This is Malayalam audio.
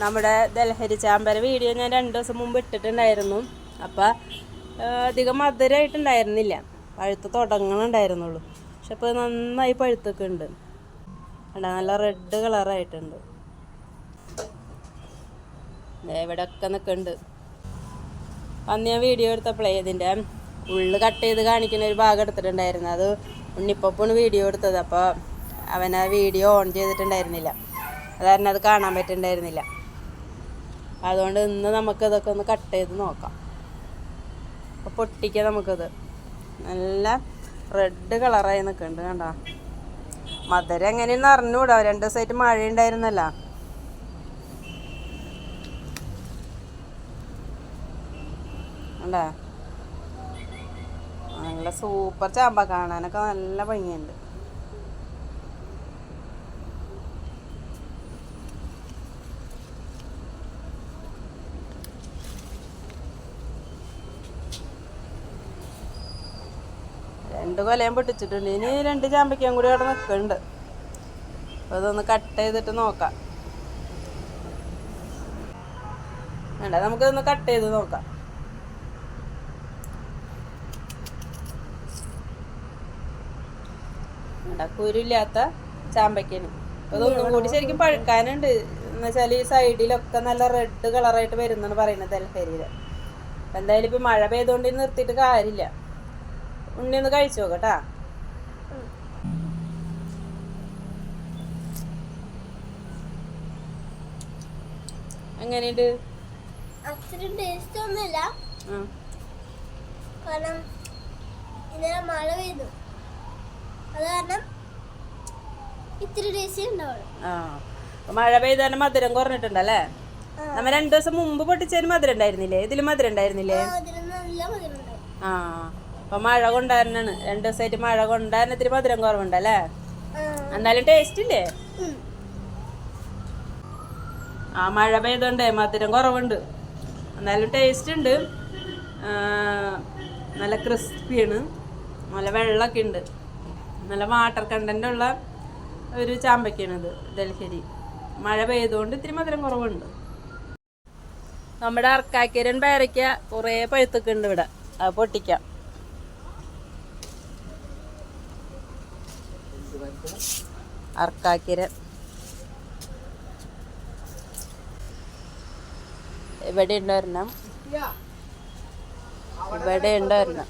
നമ്മുടെ ദലഹരി ചാമ്പര വീഡിയോ ഞാൻ രണ്ട് ദിവസം മുമ്പ് ഇട്ടിട്ടുണ്ടായിരുന്നു. അപ്പം അധികം മധുരമായിട്ടുണ്ടായിരുന്നില്ല പഴുത്ത് തുടങ്ങണുണ്ടായിരുന്നുള്ളൂ. പക്ഷെ ഇപ്പോൾ നന്നായി പഴുത്തൊക്കെ ഉണ്ട് കണ്ടോ നല്ല റെഡ് കളറായിട്ടുണ്ട് ദേ ഇവിടെ ഒക്കെ നിൽക്കുന്നുണ്ട് അന്ന് ഞാൻ വീഡിയോ എടുത്തപ്പോഴേ ഇതിന്റെ ഉള്ളു കട്ട് ചെയ്ത് കാണിക്കുന്ന ഒരു ഭാഗം എടുത്തിട്ടുണ്ടായിരുന്നു. അത് ഉണ്ണിപ്പപ്പാണ് വീഡിയോ എടുത്തത്. അപ്പോൾ അവനാ വീഡിയോ ഓൺ ചെയ്തിട്ടുണ്ടായിരുന്നില്ല. അത് അത് കാണാൻ പറ്റുന്നുണ്ടായിരുന്നില്ല അതുകൊണ്ട് ഇന്ന് നമുക്ക് ഇതൊക്കെ ഒന്ന് കട്ട് ചെയ്ത് നോക്കാം. അപ്പോൾ പൊട്ടിക്കാം നമുക്കത്. നല്ല റെഡ് കളറായി നിൽക്കുന്നുണ്ട് കണ്ട. മധുരം എങ്ങനെയെന്ന് അറിഞ്ഞൂടാ. രണ്ട് ദിവസമായിട്ട് മഴ ഉണ്ടായിരുന്നല്ല നല്ല സൂപ്പർ ചാമ്പ കാണാനൊക്കെ നല്ല ഭംഗിയുണ്ട്. രണ്ട് കൊലയും പൊട്ടിച്ചിട്ടുണ്ട്. ഇനി രണ്ട് ചാമ്പയ്ക്കും കൂടി അവിടെ നിൽക്കുന്നുണ്ട്. അപ്പോൾ അതൊന്ന് കട്ട് ചെയ്തിട്ട് നോക്കാം. വേണ്ട നമുക്കിതൊന്ന് കട്ട് ചെയ്ത് നോക്കാം. വേണ്ട കുരുല്ലാത്ത ചാമ്പയ്ക്കന് അതൊന്നും ഇതൊന്നും കൂടി ശരിക്കും പഴുക്കാനുണ്ട്. എന്ന് വെച്ചാൽ ഈ സൈഡിലൊക്കെ നല്ല റെഡ് കളറായിട്ട് വരുന്നാണ് പറയുന്നത് ദൽഹരിയിൽ എന്തായാലും ഇപ്പം മഴ പെയ്തുകൊണ്ട് നിർത്തിയിട്ട് കാര്യമില്ല. ഉണ്ണി ഒന്ന് കഴിച്ചു നോക്കട്ടാ. എങ്ങനെയുണ്ട്? അത്രയും ടേസ്റ്റ് ഒന്നുമില്ല. കാരണം ഇന്നലെ മഴ പെയ്തു. അത് കാരണം ഇത്തിരി ടേസ്റ്റ് ഉണ്ടാവുള്ളൂ മഴ പെയ്താലും മധുരം കുറഞ്ഞിട്ടുണ്ടല്ലേ? നമ്മ രണ്ടു ദിവസം മുമ്പ് പൊട്ടിച്ചതിന് മധുരം ഉണ്ടായിരുന്നില്ലേ? ഇതിലും മധുരം ഉണ്ടായിരുന്നില്ലേ? ആ. അപ്പൊ മഴ കൊണ്ടാരനാണ് രണ്ടു ദിവസമായിട്ട് മഴ കൊണ്ടാരൻ ഇത്തിരി മധുരം കുറവുണ്ടല്ലേ? എന്നാലും ടേസ്റ്റ് ഇല്ലേ? ആ മഴ പെയ്തോണ്ട് മധുരം കുറവുണ്ട്. എന്നാലും ടേസ്റ്റ് ഉണ്ട്. നല്ല നല്ല ക്രിസ്പിയാണ് നല്ല വെള്ളമൊക്കെ ഉണ്ട്. നല്ല വാട്ടർ കണ്ടന്റ് ഉള്ള ഒരു ചാമ്പയ്ക്കാണിത് ഡൽഹരി. മഴ പെയ്തുകൊണ്ട് ഇത്തിരി മധുരം കുറവുണ്ട്. നമ്മുടെ അർക്കാക്കിരൻ പേരയ്ക്ക കുറേ പഴുത്തൊക്കെ ഉണ്ട് ഇവിടെ. അത് പൊട്ടിക്കാം. അർക്കാക്കിരൻ ഇവിടെ ഉണ്ട് ഒരെണ്ണം ഇവിടെ ഉണ്ട് ഒരെണ്ണം